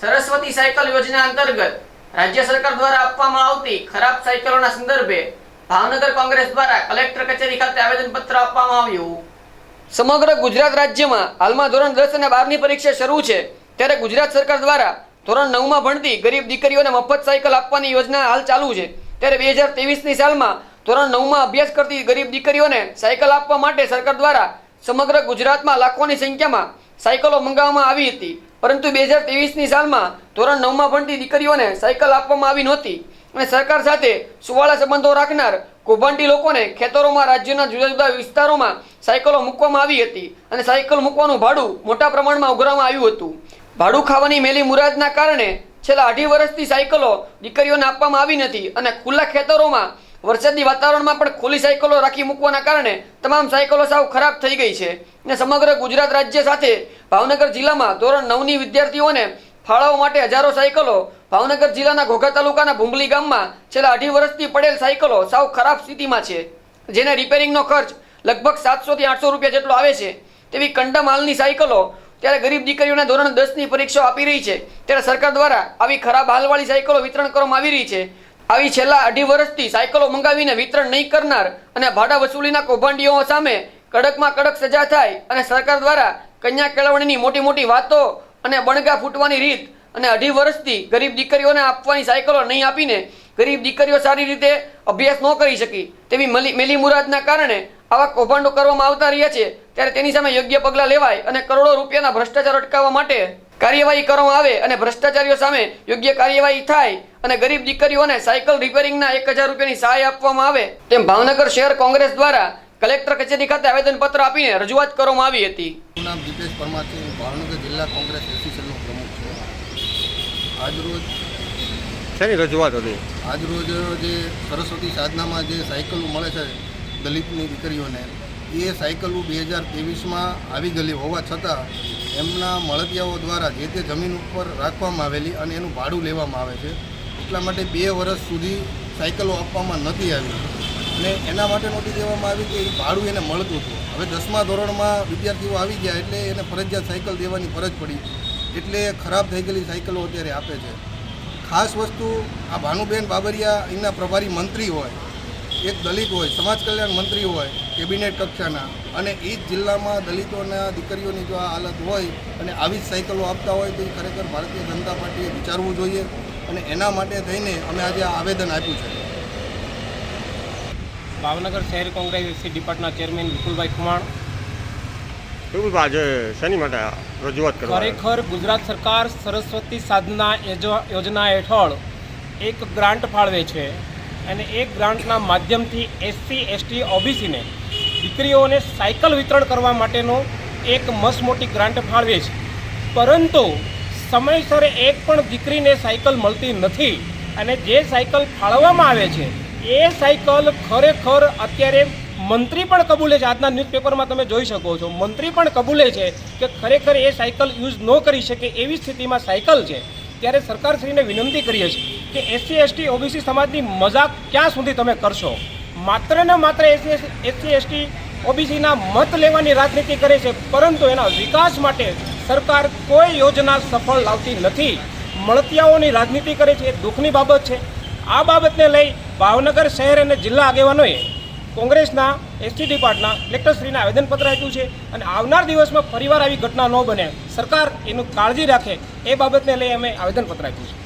Saraswati cycle યોજના અંતર્ગત રાજ્ય સરકાર દ્વારા આપવામાં આવતી ખરાબ સાયકલોના સંદર્ભે ભાવનગર કોંગ્રેસ દ્વારા કલેક્ટર કચેરી ખાતે આવેદનપત્ર આપવામાં આવ્યું. સમગ્ર ગુજરાત રાજ્યમાં હાલમાં ધોરણ દસ અને બારની પરીક્ષા શરૂ છે, ત્યારે ગુજરાત સરકાર દ્વારા ધોરણ નવમાં ભણતી ગરીબ દીકરીઓને મફત સાયકલ આપવાની યોજના હાલ ચાલુ છે, ત્યારે બે હજાર ત્રેવીસની સાલમાં ધોરણ નવમાં અભ્યાસ કરતી ગરીબ દીકરીઓને સાયકલ આપવા માટે સરકાર દ્વારા સમગ્ર ગુજરાતમાં લાખોની સંખ્યામાં સાયકલો મંગાવવામાં આવી હતી. પરંતુ બે હજાર ત્રેવીસની સાલમાં ધોરણ નવમાં ભણતી દીકરીઓને સાયકલ આપવામાં આવી નહોતી અને સરકાર સાથે સુવાળા સંબંધો રાખનાર કૌભાંડી લોકોને ખેતરોમાં રાજ્યના જુદા જુદા વિસ્તારોમાં સાયકલો મૂકવામાં આવી હતી અને સાયકલ મૂકવાનું ભાડું મોટા પ્રમાણમાં ઉઘરાવવામાં આવ્યું હતું. ભાડું ખાવાની મેલી મુરાદના કારણે છેલ્લા અઢી વર્ષથી સાયકલો દીકરીઓને આપવામાં આવી નથી અને ખુલ્લા ખેતરોમાં વરસાદી વાતાવરણમાં પણ ખુલ્લી સાયકલો રાખી મૂકવાના કારણે તમામ સાયકલો સાવ ખરાબ થઈ ગઈ છે. અને સમગ્ર ગુજરાત રાજ્ય સાથે ભાવનગર જિલ્લામાં ધોરણ નવની વિદ્યાર્થીઓને ફાળવવા માટે હજારો સાયકલો. ભાવનગર જિલ્લાના ઘોઘા તાલુકાના ભૂંગલી ગામમાં છેલ્લા અઢી વર્ષથી પડેલ સાયકલો સાવ ખરાબ સ્થિતિમાં છે, જેને રિપેરિંગનો ખર્ચ લગભગ સાતસોથી આઠસો રૂપિયા જેટલો આવે છે. તેવી કંડમ હાલની સાયકલો ત્યારે ગરીબ દીકરીઓને ધોરણ દસની પરીક્ષાઓ આપી રહી છે. ત્યારે સરકાર દ્વારા આવી ખરાબ હાલવાળી સાયકલો વિતરણ કરવામાં આવી રહી છે. આવી છેલ્લા અઢી વર્ષથી સાયકલો મંગાવીને વિતરણ નહીં કરનાર અને ભાડા વસૂલીના કૌભાંડીઓ સામે કડકમાં કડક સજા થાય અને સરકાર દ્વારા કન્યા કેળવણીની મોટી મોટી વાતો અને બણગા ફૂટવાની રીત અને અઢી વર્ષથી ગરીબ દીકરીઓને આપવાની સાયકલો નહીં આપીને ગરીબ દીકરીઓ સારી રીતે અભ્યાસ ન કરી શકી. તેવી મલી મુરાદના કારણે આવા કૌભાંડો કરવામાં આવતા રહ્યા છે, ત્યારે તેની સામે યોગ્ય પગલાં લેવાય અને કરોડો રૂપિયાના ભ્રષ્ટાચાર અટકાવવા માટે કાર્યવાહી કરવામાં આવે અને ભ્રષ્ટાચારીઓ સામે યોગ્ય કાર્યવાહી થાય અને ગરીબ દીકરીઓને સાયકલ રિપેરિંગના એક હજાર રૂપિયાની સહાય આપવામાં આવે, તેમ ભાવનગર શહેર કોંગ્રેસ દ્વારા કલેક્ટર કચેરી ખાતે આવેદનપત્ર આપીને રજૂઆત કરવામાં આવી હતી. મારું નામ દીપેશ પરમાર છે. હું ભાવનગર જિલ્લા કોંગ્રેસ એસોસિએશનનો પ્રમુખ છું. આજરોજ શેની રજૂઆત હતી? આજરોજ જે સરસ્વતી સાધનામાં જે સાયકલો મળે છે દલિતની દીકરીઓને એ સાયકલો બે હજાર ત્રેવીસમાં આવી ગયેલી હોવા છતાં એમના મળતિયાઓ દ્વારા જે તે જમીન ઉપર રાખવામાં આવેલી અને એનું ભાડું લેવામાં આવે છે. એટલા માટે બે વર્ષ સુધી સાયકલો આપવામાં નથી આવી. અને એના માટે નોટિસ દેવામાં આવી કે એ ભાડું એને મળતું હતું. હવે દસમા ધોરણમાં વિદ્યાર્થીઓ આવી ગયા એટલે એને ફરજિયાત સાયકલ દેવાની ફરજ પડી. એટલે ખરાબ થઈ ગયેલી સાયકલો અત્યારે આપે છે. ખાસ વસ્તુ, આ ભાનુબેન બાબરિયા એના પ્રભારી મંત્રી હોય, એક દલિત હોય, સમાજ કલ્યાણ મંત્રી હોય, કેબિનેટ કક્ષાના, અને એ જ જિલ્લામાં દલિતોના દીકરીઓની જો આ હાલત હોય અને આવી જ સાયકલો આપતા હોય તો એ ખરેખર ભારતીય જનતા પાર્ટીએ વિચારવું જોઈએ. અને એના માટે થઈને અમે આજે આ આવેદન આપ્યું છે. ભાવનગર શહેર કોંગ્રેસ એસસી ડિપાર્ટના ચેરમેન વિપુલભાઈ ખુમાણ. શું આજે શેની માટે રજૂઆત કરવા ખરેખર ગુજરાત સરકાર સરસ્વતી સાધના યોજના હેઠળ એક ગ્રાન્ટ ફાળવે છે અને એ ગ્રાન્ટના માધ્યમથી એસસી એસટી ઓબીસીને દીકરીઓને સાયકલ વિતરણ કરવા માટેનો એક મસ્ત મોટી ગ્રાન્ટ ફાળવે છે. પરંતુ સમયસર એક પણ દીકરીને સાયકલ મળતી નથી અને જે સાયકલ ફાળવવામાં આવે છે એ સાયકલ ખરેખર અત્યારે મંત્રી પણ કબૂલે છે. આજના ન્યૂઝપેપરમાં તમે જોઈ શકો છો. મંત્રી પણ કબૂલે છે કે ખરેખર એ સાયકલ યુઝ ન કરી શકે એવી સ્થિતિમાં સાયકલ છે. ત્યારે સરકારશ્રીને વિનંતી કરીએ છીએ કે એસસી, એસટી, ઓબીસી સમાજની મજાક ક્યાં સુધી તમે કરશો? માત્ર ને માત્ર એસસી એસસી, એસટી, ઓબીસીના મત લેવાની રાજનીતિ કરે છે, પરંતુ એના વિકાસ માટે સરકાર કોઈ યોજના સફળ લાવતી નથી. મળતિયાઓની રાજનીતિ કરે છે, એ દુઃખની બાબત છે. આ બાબતને લઈ ભાવનગર શહેર અને જિલ્લા આગેવાનોએ કોંગ્રેસના એસટી ડિપાર્ટના કલેક્ટરશ્રીને આવેદનપત્ર આપ્યું છે અને આવનાર દિવસમાં ફરીવાર આવી ઘટના ન બને. સરકાર એનું કાળજી રાખે એ બાબતને લઈ અમે આવેદનપત્ર આપ્યું છે.